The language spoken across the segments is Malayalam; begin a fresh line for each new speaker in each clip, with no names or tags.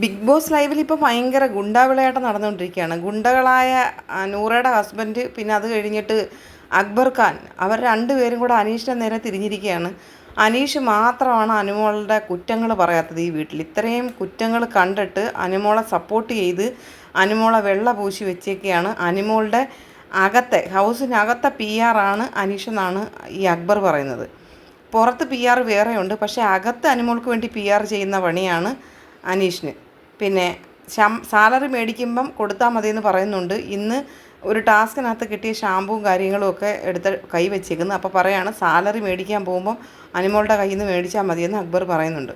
ബിഗ് ബോസ് ലൈവിൽ ഇപ്പോൾ ഭയങ്കര ഗുണ്ടാവിളയായിട്ട് നടന്നുകൊണ്ടിരിക്കുകയാണ്. ഗുണ്ടകളായ നൂറയുടെ ഹസ്ബൻഡ് പിന്നെ അത് കഴിഞ്ഞിട്ട് അക്ബർ ഖാൻ അവർ രണ്ടുപേരും കൂടെ അനീഷിന്റെ നേരെ തിരിഞ്ഞിരിക്കുകയാണ്. അനീഷ് മാത്രമാണ് അനുമോളുടെ കുറ്റങ്ങൾ പറയാത്തത് ഈ വീട്ടിൽ. ഇത്രയും കുറ്റങ്ങൾ കണ്ടിട്ട് അനുമോളെ സപ്പോർട്ട് ചെയ്ത് അനുമോളെ വെള്ള പൂശി വെച്ചേക്കെയാണ്. അനുമോളുടെ അകത്തെ ഹൗസിനകത്തെ പി ആറാണ് അനീഷ് എന്നാണ് ഈ അക്ബർ പറയുന്നത്. പുറത്ത് പി ആർ വേറെയുണ്ട് പക്ഷേ അകത്ത് അനുമോൾക്ക് വേണ്ടി പി ആർ ചെയ്യുന്ന പണിയാണ് അനീഷിന്. പിന്നെ ശം സാലറി മേടിക്കുമ്പം കൊടുത്താൽ എന്ന് പറയുന്നുണ്ട്. ഇന്ന് ഒരു ടാസ്കിനകത്ത് കിട്ടിയ ഷാമ്പുവും കാര്യങ്ങളും ഒക്കെ എടുത്ത് കൈ വെച്ചേക്കുന്നു. അപ്പോൾ പറയാണ് സാലറി മേടിക്കാൻ പോകുമ്പം അനിമോളുടെ കയ്യിൽ നിന്ന് മേടിച്ചാൽ മതിയെന്ന് അക്ബർ പറയുന്നുണ്ട്.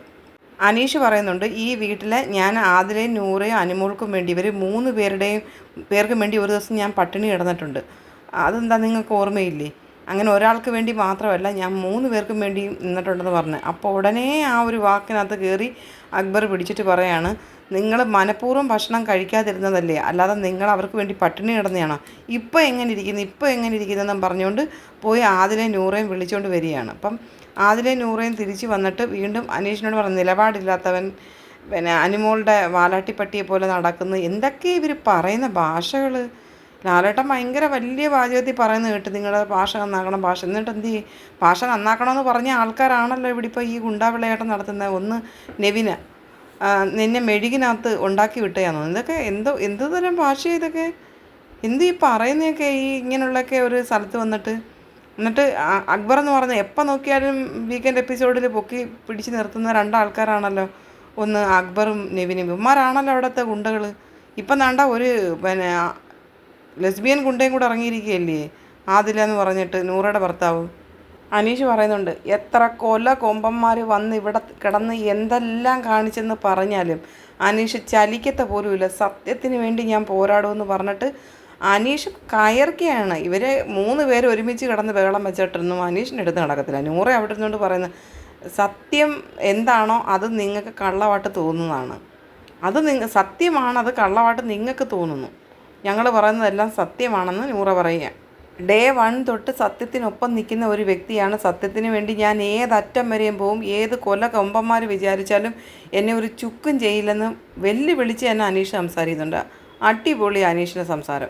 അനീഷ് പറയുന്നുണ്ട് ഈ വീട്ടിൽ ഞാൻ ആദിലേയും നൂറേയും അനുമോൾക്കും വേണ്ടി ഇവർ മൂന്ന് പേരുടെയും പേർക്കും വേണ്ടി ഒരു ദിവസം ഞാൻ പട്ടിണി കിടന്നിട്ടുണ്ട്. അതെന്താ നിങ്ങൾക്ക് ഓർമ്മയില്ലേ? അങ്ങനെ ഒരാൾക്ക് വേണ്ടി മാത്രമല്ല ഞാൻ മൂന്ന് പേർക്കും വേണ്ടി നിന്നിട്ടുണ്ടെന്ന് പറഞ്ഞു. അപ്പോൾ ഉടനെ ആ ഒരു വാക്കിനകത്ത് കയറി അക്ബർ പിടിച്ചിട്ട് പറയാണ് നിങ്ങൾ മനഃപൂർവം ഭക്ഷണം കഴിക്കാതിരുന്നതല്ലേ? അല്ലാതെ നിങ്ങൾ അവർക്ക് വേണ്ടി പട്ടിണി കിടന്നതാണോ ഇപ്പോൾ എങ്ങനെ ഇരിക്കുന്നു? ഇപ്പോൾ എങ്ങനെ ഇരിക്കുന്നതെന്നും പറഞ്ഞുകൊണ്ട് പോയി ആദിലെ നൂറേയും വിളിച്ചുകൊണ്ട് വരികയാണ്. അപ്പം ആദിലെ നൂറേയും തിരിച്ച് വന്നിട്ട് വീണ്ടും അനീഷിനോട് പറഞ്ഞു നിലപാടില്ലാത്തവൻ പിന്നെ അനുമോളുടെ വാലാട്ടിപ്പട്ടിയെ പോലെ നടക്കുന്നു. എന്തൊക്കെ ഇവർ പറയുന്ന ഭാഷകൾ ലാലേട്ടൻ ഭയങ്കര വലിയ വാചകത്തിൽ പറയുന്നത് കേട്ട് നിങ്ങളുടെ ഭാഷ നന്നാക്കണം. ഭാഷ എന്നിട്ട് എന്ത് ഭാഷ നന്നാക്കണമെന്ന് പറഞ്ഞ ആൾക്കാരാണല്ലോ ഇവിടെ ഇപ്പോൾ ഈ ഗുണ്ടാവിളയാട്ടം നടത്തുന്നത് ഒന്ന് നെവിന. നിന്നെ മെഴുകിനകത്ത് ഉണ്ടാക്കി വിട്ടയാണോ ഇതൊക്കെ എന്തോ എന്ത് തരം ഭാഷ ഇതൊക്കെ? എന്ത് ഈ പറയുന്നതൊക്കെ ഈ ഇങ്ങനെയുള്ളൊക്കെ ഒരു സ്ഥലത്ത് വന്നിട്ട്? എന്നിട്ട് അക്ബർ എന്ന് പറഞ്ഞ എപ്പോൾ നോക്കിയാലും വീക്കെൻഡ് എപ്പിസോഡിൽ പൊക്കി പിടിച്ച് നിർത്തുന്ന രണ്ടാൾക്കാരാണല്ലോ ഒന്ന് അക്ബറും നെവിനും. ഇവന്മാരാണല്ലോ അവിടുത്തെ ഗുണ്ടകൾ ഇപ്പം വേണ്ട ഒരു പിന്നെ ലെസ്ബിയൻ ഗുണ്ടയും കൂടെ ഇറങ്ങിയിരിക്കുകയല്ലേ? ആദില എന്ന് പറഞ്ഞിട്ട് നൂറയുടെ ഭർത്താവ്. അനീഷ് പറയുന്നുണ്ട് എത്ര കൊല കൊമ്പന്മാർ വന്ന് ഇവിടെ കിടന്ന് എന്തെല്ലാം കാണിച്ചെന്ന് പറഞ്ഞാലും അനീഷ് ചലിക്കത്ത പോലുമില്ല. സത്യത്തിന് വേണ്ടി ഞാൻ പോരാടുമെന്ന് പറഞ്ഞിട്ട് അനീഷ് കയർക്കുകയാണ് ഇവരെ മൂന്ന് പേര് ഒരുമിച്ച് കിടന്ന് ബഹളം വെച്ചിട്ടൊന്നും അനീഷിന്റെ അടുത്ത് നടക്കത്തില്ല. നൂറെ അവിടെ നിന്നുകൊണ്ട് പറയുന്നത് സത്യം എന്താണോ അത് നിങ്ങൾക്ക് കള്ളവാട്ട് തോന്നുന്നതാണ്. അത് നിങ്ങ സത്യമാണ് അത് കള്ളവാട്ട് നിങ്ങൾക്ക് തോന്നുന്നു. ഞങ്ങൾ പറയുന്നതെല്ലാം സത്യമാണെന്ന് നൂറ പറയുക. ഡേ വൺ തൊട്ട് സത്യത്തിനൊപ്പം നിൽക്കുന്ന ഒരു വ്യക്തിയാണ്. സത്യത്തിന് വേണ്ടി ഞാൻ ഏതറ്റം വരെയും പോവും ഏത് കൊല കൊമ്പന്മാർ വിചാരിച്ചാലും എന്നെ ഒരു ചുക്കും ചെയ്യില്ലെന്ന് വെല്ലുവിളിച്ച് എന്നെ അനീഷ് സംസാരിക്കുന്നുണ്ട്. അടിപൊളി അനീഷിന്റെ സംസാരം.